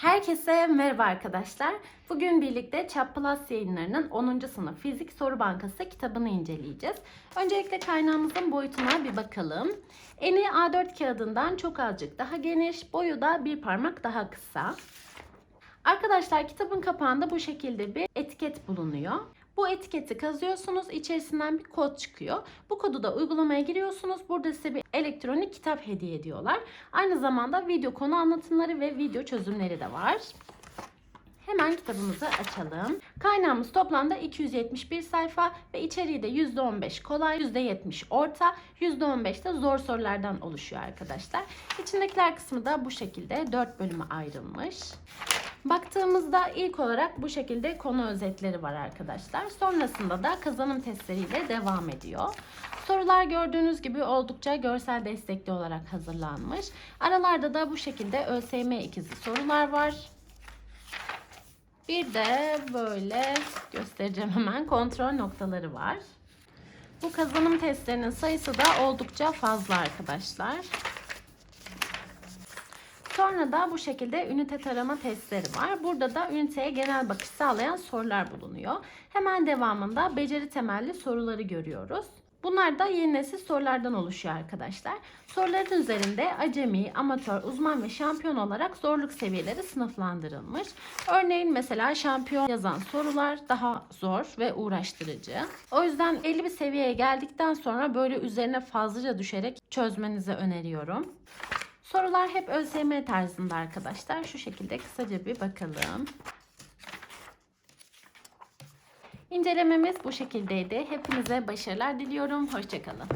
Herkese merhaba arkadaşlar. Bugün birlikte Çap Plus yayınlarının 10. sınıf fizik soru bankası kitabını inceleyeceğiz. Öncelikle kaynağımızın boyutuna bir bakalım. Eni A4 kağıdından çok azıcık daha geniş, boyu da bir parmak daha kısa. Arkadaşlar kitabın kapağında bu şekilde bir etiket bulunuyor. Bu etiketi kazıyorsunuz, içerisinden bir kod çıkıyor. Bu kodu da uygulamaya giriyorsunuz. Burada size bir elektronik kitap hediye ediyorlar. Aynı zamanda video konu anlatımları ve video çözümleri de var. Hemen kitabımızı açalım. Kaynağımız toplamda 271 sayfa ve içeriği de %15 kolay, %70 orta, %15 de zor sorulardan oluşuyor arkadaşlar. İçindekiler kısmı da bu şekilde 4 bölüme ayrılmış. Baktığımızda ilk olarak bu şekilde konu özetleri var arkadaşlar. Sonrasında da kazanım testleriyle devam ediyor. Sorular gördüğünüz gibi oldukça görsel destekli olarak hazırlanmış. Aralarda da bu şekilde ÖSYM ikizi sorular var. Bir de böyle göstereceğim hemen kontrol noktaları var. Bu kazanım testlerinin sayısı da oldukça fazla arkadaşlar. Sonra da bu şekilde ünite tarama testleri var. Burada da üniteye genel bakış sağlayan sorular bulunuyor. Hemen devamında beceri temelli soruları görüyoruz. Bunlar da yeni nesil sorulardan oluşuyor arkadaşlar. Soruların üzerinde acemi, amatör, uzman ve şampiyon olarak zorluk seviyeleri sınıflandırılmış. Örneğin mesela şampiyon yazan sorular daha zor ve uğraştırıcı. O yüzden belli bir seviyeye geldikten sonra böyle üzerine fazlaca düşerek çözmenizi öneriyorum. Sorular hep ÖSYM tarzında arkadaşlar. Şu şekilde kısaca bir bakalım. İncelememiz bu şekildeydi. Hepinize başarılar diliyorum. Hoşçakalın.